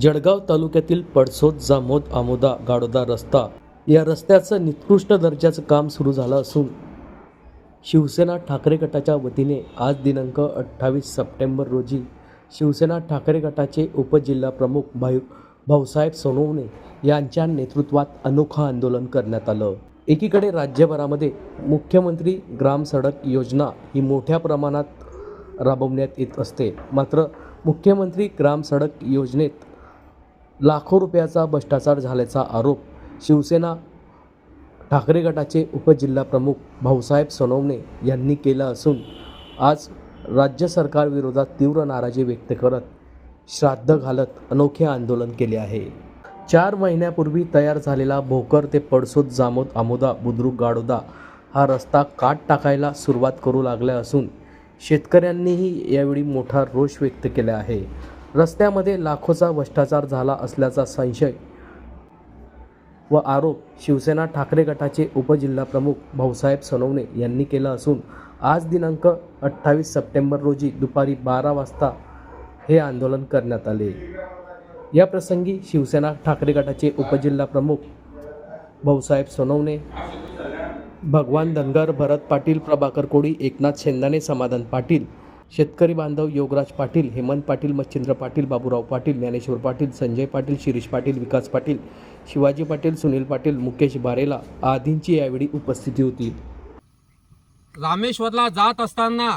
जळगाव तालुक्यातील पडसोद जामोद आमोदा गाडोदा रस्ता या रस्त्याचं निकृष्ट दर्जाचं काम सुरू झालं असून शिवसेना ठाकरे गटाच्या वतीने आज दिनांक अठ्ठावीस सप्टेंबर रोजी शिवसेना ठाकरे गटाचे उपजिल्हाप्रमुख भाई भाऊसाहेब सोनवणे यांच्या नेतृत्वात अनोखं आंदोलन करण्यात आलं. एकीकडे राज्यभरामध्ये मुख्यमंत्री ग्राम सडक योजना ही मोठ्या प्रमाणात राबवण्यात येत असते. मात्र मुख्यमंत्री ग्राम सडक योजनेत लाखो रुपयाचा भ्रष्टाचार झाल्याचा आरोप शिवसेना ठाकरे गटाचे उपजिल्हाप्रमुख भाऊसाहेब सोनवणे यांनी केला असून आज राज्य सरकारविरोधात तीव्र नाराजी व्यक्त करत श्राद्ध घालत अनोखे आंदोलन केले आहे. चार महिन्यापूर्वी तयार झालेला भोकर ते पडसोद जामोद आमोदा बुद्रुक गाडोदा हा रस्ता काट टाकायला सुरुवात करू लागल्या असून शेतकऱ्यांनीही यावेळी मोठा रोष व्यक्त केला आहे. रस्त्यामध्ये लाखोचा भ्रष्टाचार झाला असल्याचा संशय व आरोप शिवसेना ठाकरे गटाचे उपजिल्हाप्रमुख भाऊसाहेब सोनवणे यांनी केला असून आज दिनांक अठ्ठावीस सप्टेंबर रोजी दुपारी बारा वाजता हे आंदोलन करण्यात आले. या प्रसंगी शिवसेना ठाकरे गटाचे उपजिल्हाप्रमुख भाऊसाहेब सोनवणे भगवान धनगर भरत पाटील प्रभाकर कोळी एकनाथ शेंदाणे समाधान पाटील शेतकरी बांधव योगराज पाटील हेमंत पाटील मच्छिंद्र पाटील बाबूराव पाटील ज्ञानेश्वर पाटील संजय पाटील शिरीष पाटील विकास पाटील शिवाजी पाटील सुनील पाटील मुकेश बारेला आदींची यावेळी उपस्थिती होती. रामेश्वरला जात असताना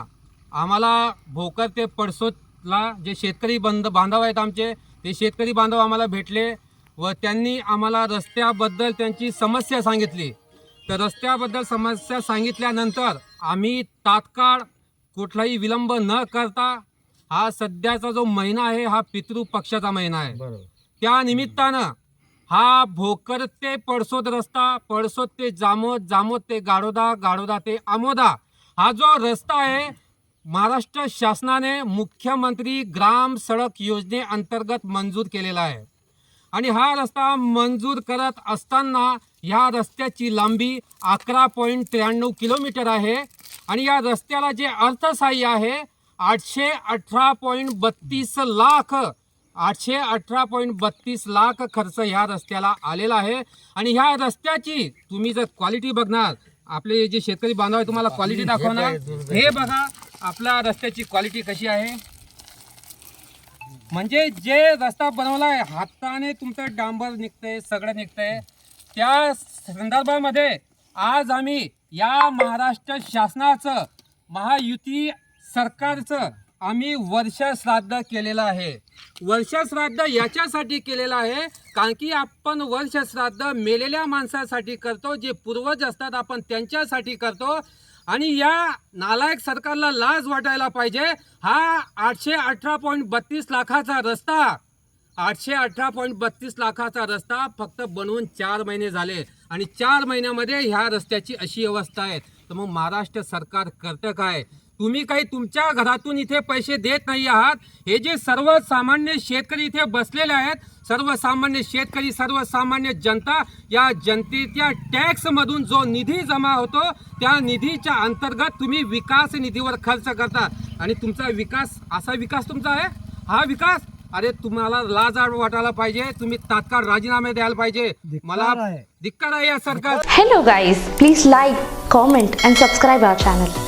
आम्हाला भोकर ते पडसोतला जे शेतकरी बंध बांधव आहेत आमचे ते शेतकरी बांधव आम्हाला भेटले व त्यांनी आम्हाला रस्त्याबद्दल त्यांची समस्या सांगितली. तर रस्त्याबद्दल समस्या सांगितल्यानंतर आम्ही तात्काळ कुठलाही विलंब न करता हा सध्याचा जो महिना आहे हा पितृ पक्षाचा महिना आहे. त्या निमित्तानं हा भोकर ते पडसोद रस्ता पडसोद ते जामोद जामोद ते गाडोदा गाडोदा ते आमोदा हा जो रस्ता आहे महाराष्ट्र शासनाने मुख्यमंत्री ग्राम सडक योजनेअंतर्गत मंजूर केलेला आहे. आणि हा रस्ता मंजूर करत असताना ह्या रस्त्याची लांबी अकरा पॉईंट त्र्याण्णव किलोमीटर आहे. आणि या रस्त्याला जे अर्थसहाय्य आहे आठशे अठरा पॉईंट बत्तीस लाख आठशे अठरा पॉईंट बत्तीस लाख खर्च ह्या रस्त्याला आलेला आहे. आणि ह्या रस्त्याची तुम्ही जर क्वालिटी बघणार आपले जे शेतकरी बांधव आहे तुम्हाला क्वालिटी दाखवणार. हे बघा. आपल्या रस्त्याची क्वालिटी कशी आहे. म्हणजे जे रस्ता बनवला आहे हाताने तुमचं डांबर निघतंय सगळं निघतंय. त्या संदर्भामध्ये आज आम्ही या महाराष्ट्र शासनाचं महायुती सरकारचं आम्ही वर्ष श्राद्ध केलेलं आहे. वर्ष श्राद्ध याच्यासाठी केलेलं आहे कारण की आपण वर्ष श्राद्ध मेलेल्या माणसासाठी करतो जे पूर्वज असतात आपण त्यांच्यासाठी करतो. आणि या नालायक सरकारला लाज वाटायला पाहिजे. हा आठशे अठरा पॉईंट बत्तीस लाखाचा रस्ता आठशे अठरा पॉईंट बत्तीस लाखाचा रस्ता फक्त बनवून चार महिने झाले. आणि चार महिन्यामध्ये ह्या रस्त्याची अशी अवस्था आहे. तर मग महाराष्ट्र सरकार करतं काय? तुम्ही काही तुमच्या घरातून इथे पैसे देत नाही आहात. हे जे सर्वसामान्य शेतकरी इथे बसलेले आहेत सर्वसामान्य शेतकरी सर्वसामान्य जनता या जनतेच्या टॅक्समधून जो निधी जमा होतो त्या निधीच्या अंतर्गत तुम्ही विकास निधीवर खर्च करता. आणि तुमचा विकास असा विकास तुमचा आहे? हा विकास? अरे तुम्हाला लाज वाटायला पाहिजे तुम्ही तात्काळ राजीनामे द्यायला पाहिजे. मला दिक्कत आहे या सरकार hello guys please like comment and subscribe our channel